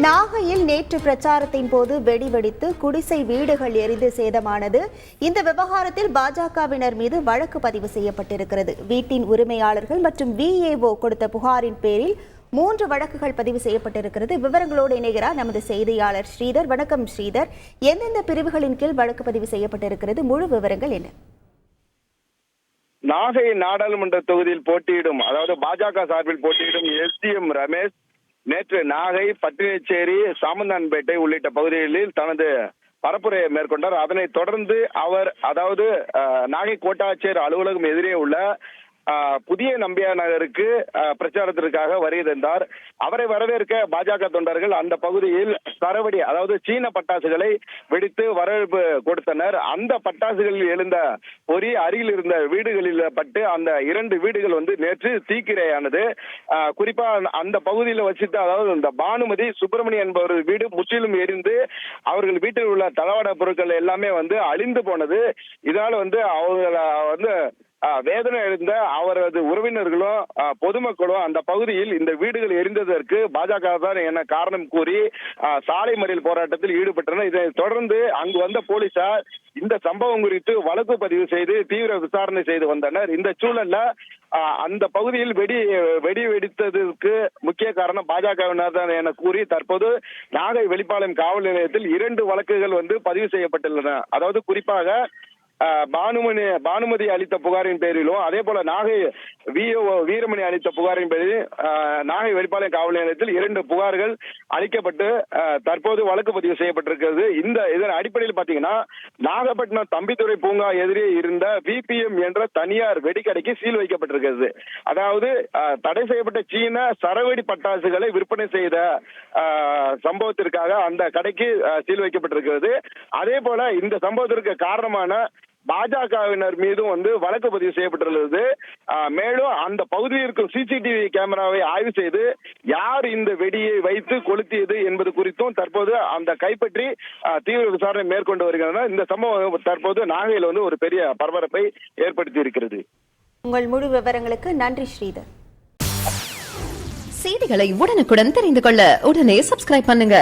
நாகையில் நேற்று பிரச்சாரத்தின் போது வெடி வெடித்து குடிசை வீடுகள் எரிந்து சேதமானது. இந்த விவகாரத்தில் பாஜகவினர் மீது வழக்கு பதிவு செய்யப்பட்டிருக்கிறது. வீட்டின் உரிமையாளர்கள் மற்றும் விஏஓ கொடுத்த புகாரின் பேரில் மூன்று வழக்குகள் பதிவு செய்யப்பட்டிருக்கிறது. விவரங்களோடு இணைகிறார் நமது செய்தியாளர் ஸ்ரீதர். வணக்கம் ஸ்ரீதர். எந்தெந்த பிரிவுகளின் கீழ் வழக்கு பதிவு செய்யப்பட்டிருக்கிறது? முழு விவரங்கள் என்ன? நாகை நாடாளுமன்ற தொகுதியில் போட்டியிடும் அதாவது பாஜக சார்பில் போட்டியிடும் எஸ்டிஎம் ரமேஷ் நேற்று நாகை பட்டினச்சேரி சாமந்தான்பேட்டை உள்ளிட்ட பகுதிகளில் தனது பரப்புரையை மேற்கொண்டார். அதனைத் தொடர்ந்து அவர் அதாவது அஹ், நாகை கோட்டாட்சியர் அலுவலகம் எதிரே உள்ள புதிய நம்பியா நகருக்கு அஹ், பிரச்சாரத்திற்காக வருகை தந்தார். அவரை வரவேற்க பாஜக தொண்டர்கள் அந்த பகுதியில் சரவடி அதாவது சீன பட்டாசுகளை வெடித்து வரவேற்பு கொடுத்தனர். அந்த பட்டாசுகளில் எழுந்த பொறி அருகில் இருந்த வீடுகளில் பட்டு அந்த இரண்டு வீடுகள் வந்து நேற்று தீக்கிரையானது. ஆஹ், குறிப்பா அந்த பகுதியில் வசித்த அதாவது இந்த பானுமதி சுப்பிரமணியன் என்பவர் வீடு முற்றிலும் எரிந்து அவர்கள் வீட்டில் உள்ள தளவாட பொருட்கள் எல்லாமே வந்து அழிந்து போனது. இதனால வந்து அவர்களை வந்து வேதனை எழுந்த அவரது உறவினர்களும் பொதுமக்களும் அந்த பகுதியில் இந்த வீடுகள் எரிந்ததற்கு பாஜக தான் என காரணம் கூறி ஆஹ், சாலை மறியல் போராட்டத்தில் ஈடுபட்டனர். இதை தொடர்ந்து அங்கு வந்த போலீசார் இந்த சம்பவம் குறித்து வழக்கு பதிவு செய்து தீவிர விசாரணை செய்து வந்தனர். இந்த சூழல்ல ஆஹ், அந்த பகுதியில் வெடி வெடி வெடித்ததற்கு முக்கிய காரணம் பாஜகவினர் தான் என கூறி தற்போது நாகை வெளிப்பாளையம் காவல் நிலையத்தில் இரண்டு வழக்குகள் வந்து பதிவு செய்யப்பட்டுள்ளன. அதாவது குறிப்பாக பானுமணி பானுமதி அளித்த புகாரின் பேரிலும் அதே போல நாகை விஓ வீரமணி அளித்த புகாரின் பேரில் நாகை வெளிப்பாளையம் காவல் நிலையத்தில் இரண்டு புகார்கள் அளிக்கப்பட்டு தற்போது வழக்கு பதிவு செய்யப்பட்டிருக்கிறது. இந்த இதன் அடிப்படையில் பாத்தீங்கன்னா நாகப்பட்டினம் தம்பித்துறை பூங்கா எதிரே இருந்த விபிஎம் என்ற தனியார் வெடிக்கடைக்கு சீல் வைக்கப்பட்டிருக்கிறது. அதாவது தடை செய்யப்பட்ட சீன சரவெடி பட்டாசுகளை விற்பனை செய்த ஆஹ், சம்பவத்திற்காக அந்த கடைக்கு சீல் வைக்கப்பட்டிருக்கிறது. அதே போல இந்த சம்பவத்திற்கு காரணமான பாஜகவினர் மீதும் வந்து வழக்கு பதிவு செய்யப்பட்டுள்ளது மேலும் அந்த பகுதியில் இருக்கும் சிசிடிவி கேமராவை ஆய்வு செய்து யார் இந்த வெடியை வைத்து கொளுத்தியது என்பது குறித்தும் தற்போது அந்த கைப்பற்றி தீவிர விசாரணை மேற்கொண்டு வருகின்றனர். இந்த சம்பவம் தற்போது நாகையில் வந்து ஒரு பெரிய பரபரப்பை ஏற்படுத்தி இருக்கிறது உங்கள் முழு விவரங்களுக்கு நன்றி ஸ்ரீதர். செய்திகளை உடனுக்குடன் தெரிந்து கொள்ள உடனே சப்ஸ்கிரைப் பண்ணுங்க.